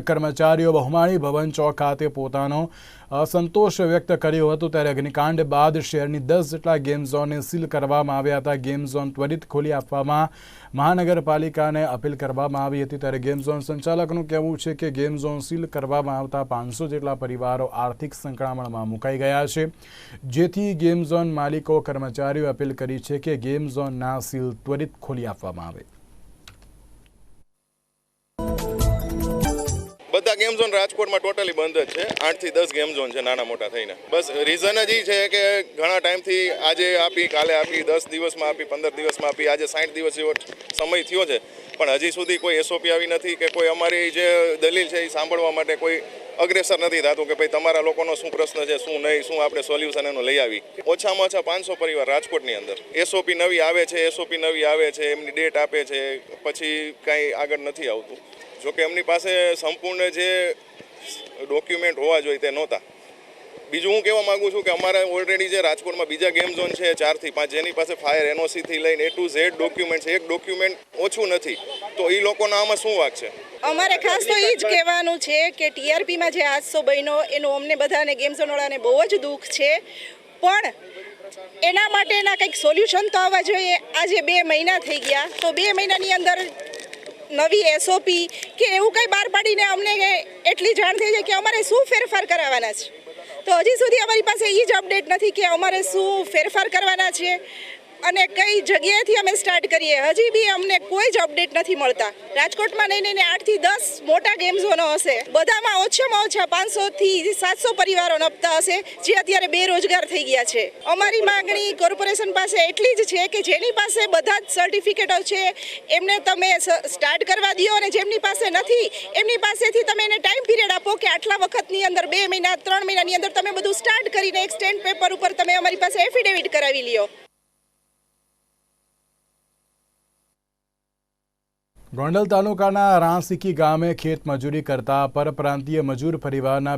કર્મચારીઓ બહુમાળી ભવન ચોક ખાતે પોતાનો સંતોષ વ્યક્ત કર્યો હતો ત્યારે અગ્નિકાંડ બાદ શહેરની દસ જેટલા ગેમ ઝોનને સીલ કરવામાં આવ્યા હતા. ગેમ ઝોન ત્વરિત ખોલી આપવામાં મહાનગરપાલિકાને અપીલ કરવામાં આવી હતી ત્યારે ગેમ ઝોન સંચાલકનું કહેવું છે કે ગેમ ઝોન સીલ કરવામાં આવતા પાંચસો જેટલા પરિવારો આર્થિક સંકળામણમાં મુકાઈ ગયા છે. જેથી ગેમ ઝોન માલિકો કર્મચારીઓ અપીલ કરી છે કે ગેમ ઝોનના સીલ ત્વરિત ખોલી આપવામાં આવે. બધા ગેમ ઝોન રાજકોટમાં ટોટલી બંધ જ છે. આઠથી દસ ગેમ ઝોન છે નાના મોટા થઈને. બસ રીઝન જ એ છે કે ઘણા ટાઈમથી આજે આપી, કાલે આપી, દસ દિવસમાં આપી, પંદર દિવસમાં આપી, આજે સાઠ દિવસ જેવો સમય થયો છે. પણ હજી સુધી કોઈ એસઓપી આવી નથી કે કોઈ અમારી જે દલીલ છે એ સાંભળવા માટે કોઈ અગ્રેસર નથી થતું કે ભાઈ તમારા લોકોનો શું પ્રશ્ન છે, શું નહીં, શું આપણે સોલ્યુશન એનું લઈ આવી. ઓછામાં ઓછા પાંચસો પરિવાર રાજકોટની અંદર. એસઓપી નવી આવે છે એસઓપી નવી આવે છે, એમની ડેટ આપે છે, પછી કાંઈ આગળ નથી આવતું. જોકે એમની પાસે સંપૂર્ણ જે ડોક્યુમેન્ટ હોવા જોઈએ તે નહોતા. બીજું હું કહેવા માંગુ છું કે અમારે ઓલરેડી જે રાજકોટમાં બીજા ગેમ ઝોન છે ચારથી પાંચ, જેની પાસે ફાયર એનઓસીથી લઈને એ ટુ ઝેડ ડોક્યુમેન્ટ છે, એક ડોક્યુમેન્ટ ઓછું નથી. તો એ લોકોના આમાં શું વાક છે? અમારે ખાસ તો એ જ કહેવાનું છે કે ટીઆરપીમાં જે હાદસો બન્યો, એનું અમને બધાને ગેમ ઝોનવાળાને બહુ જ દુઃખ છે. પણ એના માટેના કંઈક સોલ્યુશન તો આવવા જોઈએ. આજે બે મહિના થઈ ગયા, તો બે મહિનાની અંદર નવી એસઓપી કે એવું કંઈ બહાર પાડીને અમને એટલી જાણ થઈ જાય કે અમારે શું ફેરફાર કરાવવાના છે. તો હજી સુધી અમારી પાસે એ જ અપડેટ નથી કે અમારે શું ફેરફાર કરવાના છે. અને કઈ જગ્યાએથી અમે સ્ટાર્ટ કરીએ હજી બી અમને કોઈ જ અપડેટ નથી મળતા. રાજકોટમાં નહીં નહીં આઠથી દસ મોટા ગેમ ઝોનો હશે. બધામાં ઓછામાં ઓછા પાંચસોથી સાતસો પરિવારો નપતા હશે જે અત્યારે બેરોજગાર થઈ ગયા છે. અમારી માગણી કોર્પોરેશન પાસે એટલી જ છે કે જેની પાસે બધા જ સર્ટિફિકેટો છે એમને તમે સ્ટાર્ટ કરવા દો અને જેમની પાસે નથી એમની પાસેથી તમે એને ટાઈમ પીરિયડ આપો કે આટલા વખતની અંદર બે મહિના ત્રણ મહિનાની અંદર તમે બધું સ્ટાર્ટ કરીને એક સ્ટેન્ડ પેપર ઉપર તમે અમારી પાસે એફિડેવિટ કરાવી લ્યો. ગોંડલ તાલુકાના રાંસીકી ગામે ખેત મજૂરી કરતા પરપ્રાંતીય મજૂર પરિવારના